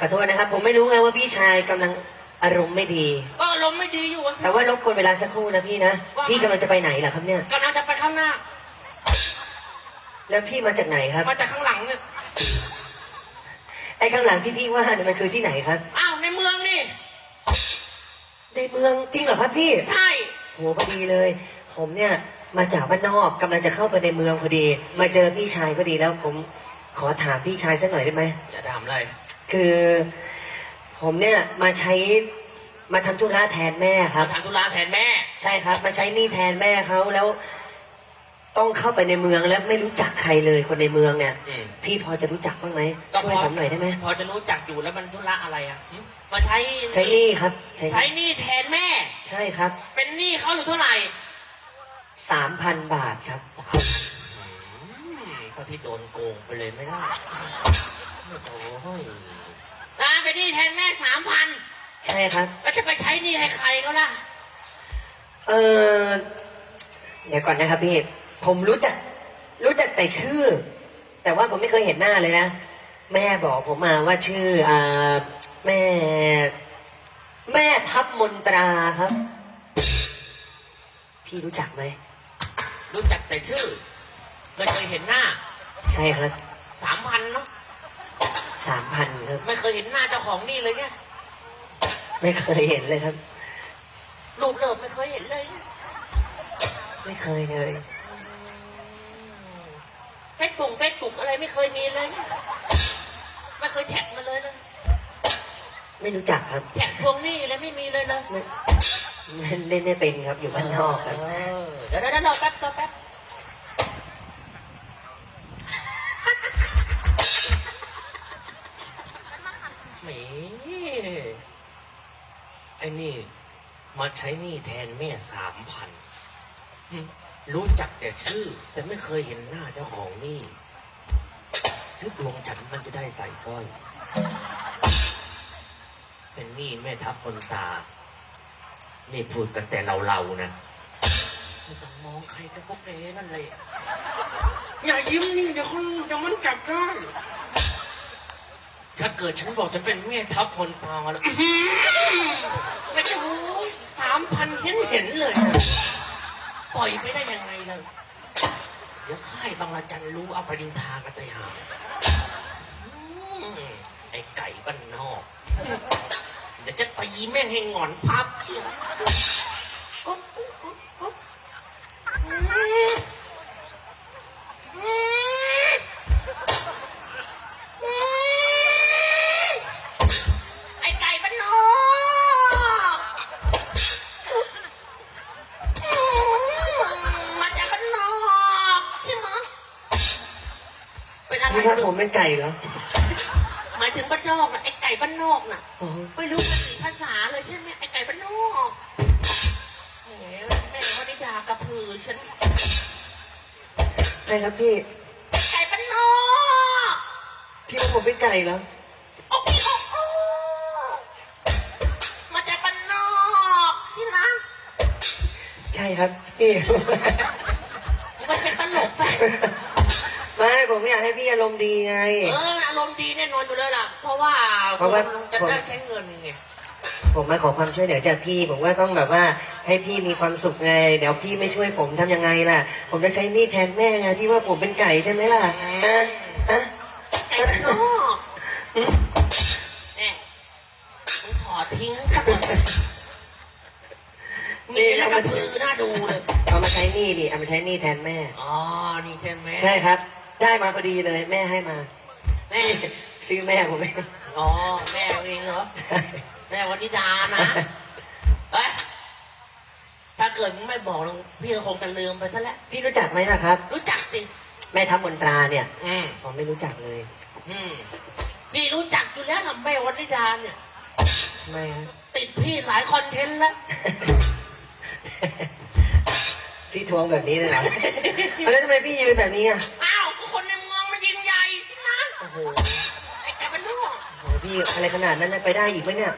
ขอโทษนะครับ ผมไม่รู้ไงว่าพี่ชายกำลังอารมณ์ไม่ดี ก็ลมณ์ไม่ดีอยู่อะแต่ว่ารบกวนเวลาสักครู่นะพี่นะพี่กำลังจะไปไหนล่ะครับเนี่ย กำลังจะไปข้างหน้า แล้วพี่มาจากไหนครับ มาจากข้างหลังเนี่ย ไอ้ข้างหลังที่พี่ว่าเนี่ยมันคือที่ไหนครับ อ้าวในเมืองนี่ ในเมืองจริงเหรอครับพี่ ใช่ โหพอดีเลย ผมเนี่ยมาจากบ้านนอกกำลังจะเข้าไปในเมืองพอดี มาเจอพี่ชายพอดีแล้วผมขอถามพี่ชายสักหน่อยได้ไหมจะทำอะไร คือผมเนี่ยมาใช้มาทำธุระแทนแม่คมารับ ทำธุระแทนแม่ ใช่ครับ มาใช้หนี้แทนแม่เขาแล้ว ต้องเข้าไปในเมืองแล้วไม่รู้จักใครเลยคนในเมืองเนี่ย อืม พี่พอจะรู้จักบ้างไหมก็ช่วยผมหน่อยได้ไหมพอจะรู้จักอยู่แล้วมันธุระอะไรอะหึมาใช้ใช้หนี้ครับใช้หนี้แทนแม่ ใช่ครับเป็นหนี้เขาอยู่เท่าไหร่สามพันบาทครับ อืมก็ที่โดนโกงไปเลยไม่ได้ โอ้ยนะเป็นหนี้แทนแม่สามพันใช่ครับ แล้วจะไปใช้หนี้ให้ใครก็ล่ะ เออเดี๋ยวก่อนนะครับพี่ ผมรู้จัก รู้จักแต่ชื่อ แต่ว่าผมไม่เคยเห็นหน้าเลยนะ แม่บอกผมมาว่าชื่ออ่าแม่ แม่ทับมนตราครับ พี่รู้จักไหม รู้จักแต่ชื่อไม่เคยเห็นหน้าใช่ครับ สามพันเนาะ สามพันครับ ไม่เคยเห็นหน้าเจ้าของหนี่เลยเนี่ยไม่เคยเห็นเลยครับ รูปเลิฟไม่เคยเห็นเลยเนี่ยไม่เคยเลยเฟซบุ๊กเฟซบุ๊กอะไรไม่เคยมีเลยเนี่ยไม่เคยแท็กมาเลยเลยไม่รู้จักครับแท็กทวงหนี้อะไรไม่มีเลยเลยไม่เล่นไม่เป็นครับอยู่บ้านนอกครับ เออเดี๋ยวเดี๋ยวเดี๋ยวรอแป๊บรอแป๊บ ไอ้นี่ มาใช้หนี้แทนแม่สามพันรู้จักแต่ชื่อ แต่ไม่เคยเห็นหน้าเจ้าของหนี้นึกลวงฉันมันจะได้ใส่สร้อย เป็นหนี้แม่ทับคนตา นี่พูดกันแต่เราเรานะไม่ต้องมองใครกับพวกแกนั่นเลย อย่ายิ้มนี่เดี๋ยวคนเดี๋ยวมันจับได้ ถ้าเกิดฉันบอกจะเป็นแม่ทัพคนตาแล้วอื้อหือไม่ใช่สามพันเห็นเห็นเลย ปล่อยไม่ได้ยังไงเลยเดี๋ยวค่ายบางระจันรู้เอาไปดินทากันตยาไอ้ไก่บ้านนอก เดี๋ยวจะตีแม่งให้งอนพับเชียว เป็นไก่เหรอ หมายถึงบ้านนอกนะไอ้ไก่บ้านนอกน่ะอ๋อ ไม่รู้ภาษีภาษาเลยใช่ไหมไอ้ไก่บ้านนอกแหมแม่ว่าได้ด่ากระพือฉันใช่ครับพี่ ไก่บ้านนอกพี่ว่าผมเป็นไก่เหรอ โอ้โอ้โอ้มาจากบ้านนอกสินะใช่ครับพี่ มันเป็นตลกไปไม่ ผมอยากให้พี่อารมณ์ดีไง เอออารมณ์ดีแน่นอนอยู่แล้วล่ะ เพราะว่าเพราะว่า คนจะได้ใช้เงินไงผมมาขอความช่วยเหลือจากพี่ ผมว่าต้องแบบว่าให้พี่มีความสุขไง เดี๋ยวพี่ไม่ช่วยผมทำยังไงล่ะ ผมจะใช้มีดแทนแม่ไงพี่ว่าผมเป็นไก่ใช่ไหมล่ะฮะฮะไก่บ้านนอกเนี่ยมึงถอดทิ้งสักคนมีแล้วกระพือน่าดูเลย เอามาใช้หนี่ดิเอามาใช้หนี่แทนแม่ อ๋อ นี่ใช่ไหม ใช่ครับ ได้มาพอดีเลย แม่ให้มาแม่ชื่อแม่ผมเองอ๋อแม่เองเหรอ แม่วันนิดานะเอ้ยถ้าเกิดมึงไม่บอกเราพี่ก็คงจะลืมไปซะแล้วพี่รู้จักไหมล่ะครับ รู้จักสิแม่ทัพมนตราเนี่ยอืมผมไม่รู้จักเลย อืมนี่รู้จักอยู่แล้วล่ะแม่วันนิดาเนี่ยทำไมครับติดพี่หลายคอนเทนต์แล้ว พี่ทวงแบบนี้เลยเหรอแล้วทำไมพี่ยืนแบบนี้อะ โอ้โหไอ้แกเป็นลูกโอ้โหพี่อะไรขนาดนั้นนะไปได้อีกไหมเนี่ย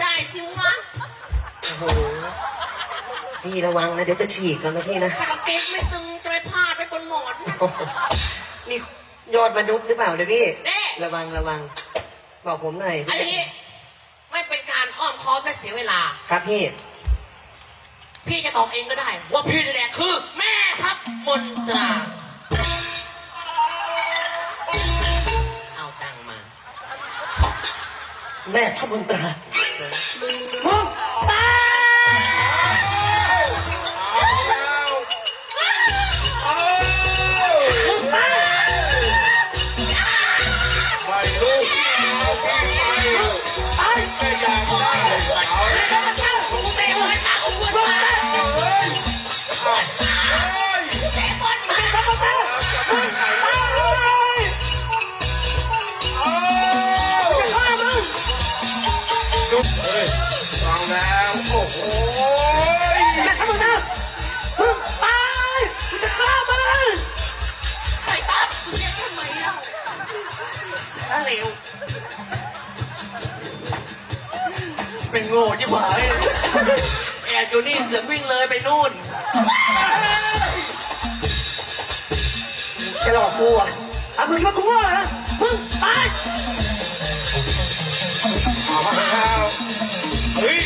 ได้สิวะโอ้โห พี่ระวังนะ เดี๋ยวจะฉีกกันนะพี่นะ ถ้ากางเกงไม่ตึงจะไปพาดไปบนหมอนนะโอ้โหนี่ยอดมนุษย์หรือเปล่าเนี่ยพี่เด้ระวังระวัง บอกผมหน่อยอันนี้ไม่เป็นการอ้อมค้อมและเสียเวลา ครับพี่ พี่จะบอกเองก็ได้ ว่าพี่นี่แหละคือ แม่ทัพมนตราเอา แม่ทัพมนตรามมึง เร็วเป็นโง่ยิ่งหายแอบอยู่นี่เสือกวิ่งเลยไปนู่นจะหลอกกูอะอะมึงคิดว่ากูโง่เหรอมึงตายเอามาแล้วเฮ้ย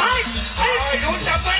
ตายไอ้ไอ้ดูจับไป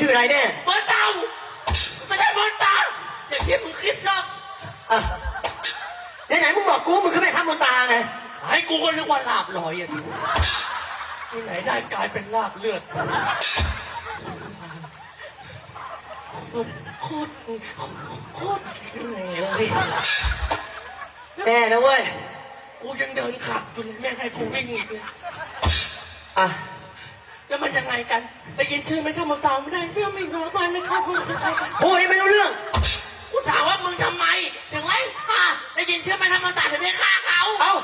ชื่ออะไรแน่มนเต่าไม่ใช่มอนตาอย่างที่มึงคิดหรอกอะไหนๆมึงบอกกูมึงคือแม่ทัพมนตราไงให้กูก็นึกว่าลาบลอยอะทีที่ไหนได้กลายเป็นลาบเลือดโคตรโคตรเหนื่อยเลยแน่นะเว้ยกูยังเดินขับจนแม่งให้กูวิ่งอีกเลยอะ แล้วมันยังไงกันได้ยินชื่อไม่ทำมาตามไม่ได้เชื่อไม่งอมาเลยครับคุณเป็นใครกันพูดให้ไม่รู้เรื่อง กูถามว่ามึงทำไม ถึงไล่ฆ่าได้ยินชื่อไม่ทำมาตามถึงได้ฆ่าเขาเอ้า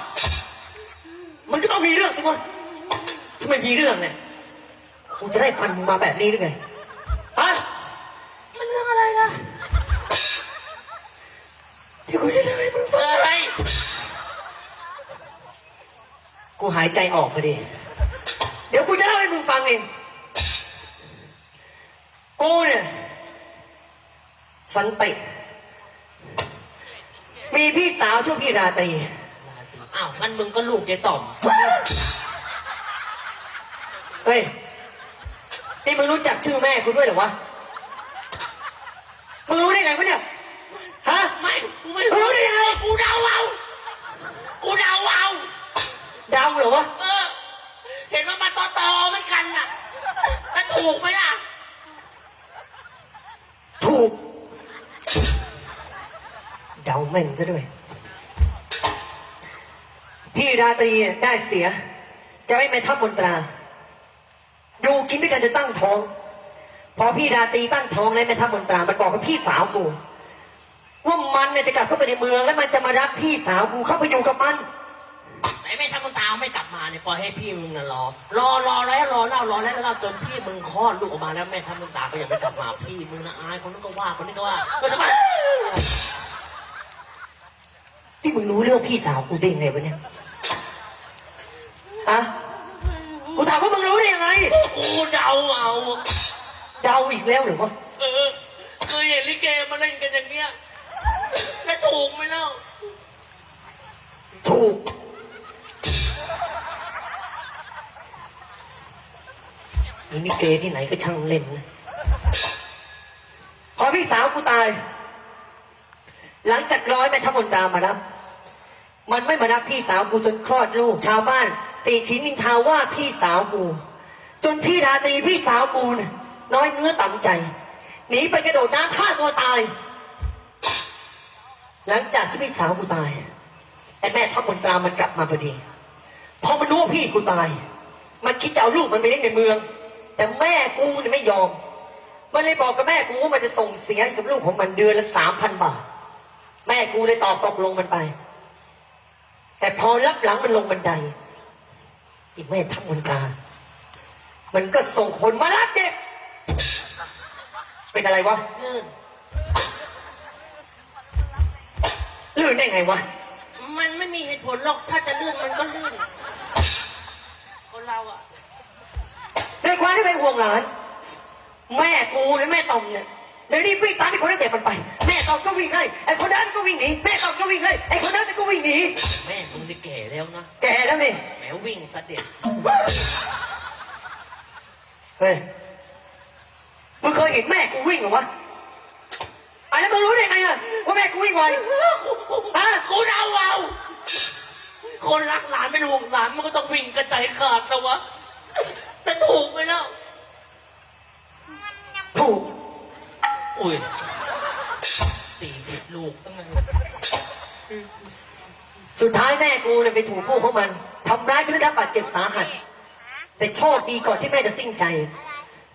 มันก็ต้องมีเรื่องทุกคนถ้าไม่มีเรื่องเนี่ยกูจะได้ฟันมึงมาแบบนี้หรือไงฮะมันเรื่องอะไรล่ะเดี๋ยวกูจะเล่าให้มึงฟังอะไร กูหายใจออกพอดี เดี๋ยวกูจะเล่าให้มึง ฟังเองกูเนี่ย สันติ มีพี่สาวชื่อพี่ราตรีอ้าวงั้นมึงก็ลูกเจ๊ต่อม เฮ้ย นี่มึงรู้จักชื่อแม่กูด้วยเหรอวะ มึงรู้ได้ไงวะเนี่ย ฮะ ไม่กูไม่มึงรู้ได้ไง กูเดาเอา กูเดาเอา เดาเหรอวะ เออเห็นว่ามันต่อตอๆเหมือนกันน่ะแล้วถูกไหมล่ะ ถูก เดาแม่นซะด้วย พี่ราตรีได้เสีย จะไม่เป็นทัพมนตราอยู่กินด้วยกันจะตั้งท้อง พอพี่ราตรีตั้งท้องแล้วแม่ทัพมนตรา มันบอกกับพี่สาวกูว่ามันเนี่ยจะกลับเข้าไปในเมืองแล้วมันจะมารับพี่สาวกูเข้าไปอยู่กับมัน ไหนไม่ทำมันตามไม่กลับมา เนี่ยปล่อยให้พี่มึงน่ะรอ รอรอแล้วรอเล่ารอแล้วแล้วจนพี่มึงคลอดลูกออกมาแล้วแม่ทำมันตาก็ยังไม่กลับมาพี่มึงนะอายคนนั้นก็ว่าคนนี้ก็ว่าก็จะมาที่มึงรู้เรื่องพี่สาวกูได้ยังไงวะเนี่ยอะกูถามว่ามึงรู้ได้ยังไงกูเดาเอาเดาอีกแล้วหรือวะเออเคยเห็นลิเกมาเล่นกันอย่างเงี้ยแล้วถูกไหมเล่าถูก นี่นี่เกที่ไหนก็ช่างเล่นนะพอพี่สาวกูตาย หลังจากร้อยแม่ทัพมนตามารับ มันไม่มารับพี่สาวกูจนคลอดลูก ชาวบ้านตีชินนินทาว่าพี่สาวกู จนพี่ราตรีพี่สาวกูนะน้อยเนื้อต่ำใจหนีไปกระโดดน้ำฆ่าตัวตาย หลังจากที่พี่สาวกูตายไอ้แม่ทัพมนตรามันกลับมาพอดี พอมันรู้ว่าพี่กูตาย มันคิดจะเอาลูกมันไปเลี้ยงในเมือง แต่แม่กูเนี่ยไม่ยอม มันเลยบอกกับแม่กูว่ามันจะส่งเสียให้กับลูกของมันเดือนละสามพันบาท แม่กูเลยตอบตกลงมันไป แต่พอรับหลังมันลงบันได อีกแม่ทัพมันกา มันก็ส่งคนมารับเด็ก เป็นอะไรวะลื่นลื่นได้ไงวะ มันไม่มีเหตุผลหรอก ถ้าจะลื่นมันก็ลื่น คนเราอะในค วามที่เป็นห่วงหลาน แม่กูและแม่ตอมเนี่ยเดี๋ยวนี้วิ่งตามไอ้คนนั้นเด็กมันไป แม่ตอมก็วิ่งไล่ไอ้คนนั้นก็วิ่งหนีแม่ตอมก็วิ่งไล่ไอ้คนนั้นก็วิ่งหนีแม่มึงได้แก่แล้วนะแกแล้วนี่แหมวิ่งเสด็จเฮ้ยมึงเคยเห็นแม่กูวิ่งเหรอวะอะแล้วมึงรู้ได้ไงอะว่าแม่กูวิ่งไวฮะคุณเอาเอาคนรักหลานเป็นห่วงหลานมันก็ต้องวิ่งกระจายขาดแล้ววะแต่ถูกไปแล้วถูก อุ้ยตีผิดลูกตั้งไงสุดท้ายแม่กูเนี่ยไปถูกพวกของมันทำร้ายจนได้รับบาดเจ็บสาหัส แต่โชคดีก่อนที่แม่จะสิ้นใจ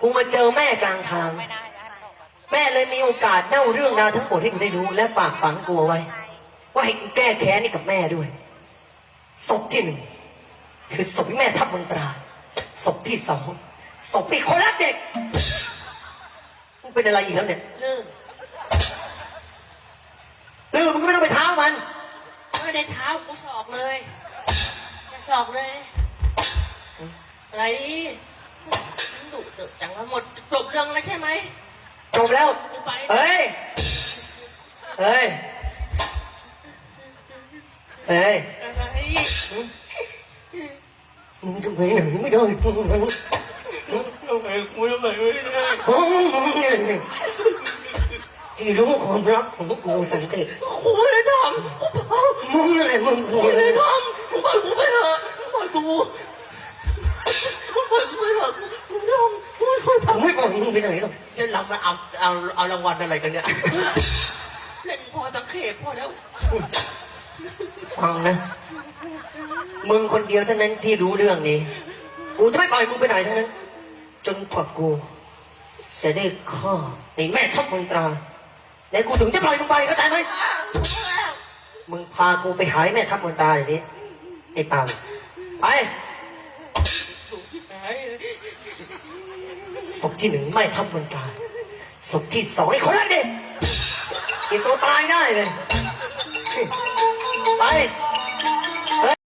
กูมาเจอแม่กลางทาง แม่เลยมีโอกาสเล่าเรื่องราวทั้งหมดให้กูได้รู้ และฝากฝังกูเอาไว้ ว่าให้กูแก้แค้นนี่กับแม่ด้วยศพที่หนึ่งคือศพที่แม่ทับมนตราศพที่สองศพอีกคนรักเด็กมึง เป็นอะไรอีกแล้วเนี่ยลื่นเรื่องมึงก็ไม่ต้องไปเท้ามันไม่ได้เท้ากูสอกเลยจะสอกเลยอะไรดุเดือดจังแล้วหมดจบเรื่องแล้วใช่ไหมจบแล้วกูไปเฮ้ยเฮ้ยเฮ้ยอะไรมึงจะไปไหนไม่ได้ มึงมึงทำไมกูทำไมไม่ได้มึงเนี่ยที่รู้ความรักของพวกกูสังเกตกูไม่ได้ทำกูเปล่ามึงอะไรมึงกูไม่ได้ทำกูปล่อยกูไปเถอะปล่อยกูปล่อยกูไปเถอะกูไม่ทำกูไม่เคยทำไม่บอกมึงไปไหนหรอกเล่นรามาเอาเอาเอารางวัลอะไรกันเนี่ยเล่นพอสังเขปพอแล้วฟังนะมึงคนเดียวเท่านั้นที่รู้เรื่องนี้ กูจะไม่ปล่อยมึงไปไหนทั้งนั้น กว่ากู จะได้ข้อไอ้แม่ชอบมนตราแล้วกูถึงจะปล่อยมึงไปเข้าใจไหมมึงพากูไปหายแม่ทัพมนตราอย่างนี้ไอ้เต่าไปศพที่หนึ่งแม่ทัพมนตราศพที่สองไอ้คนนั้นเด็กกินตัวตายได้เลยไป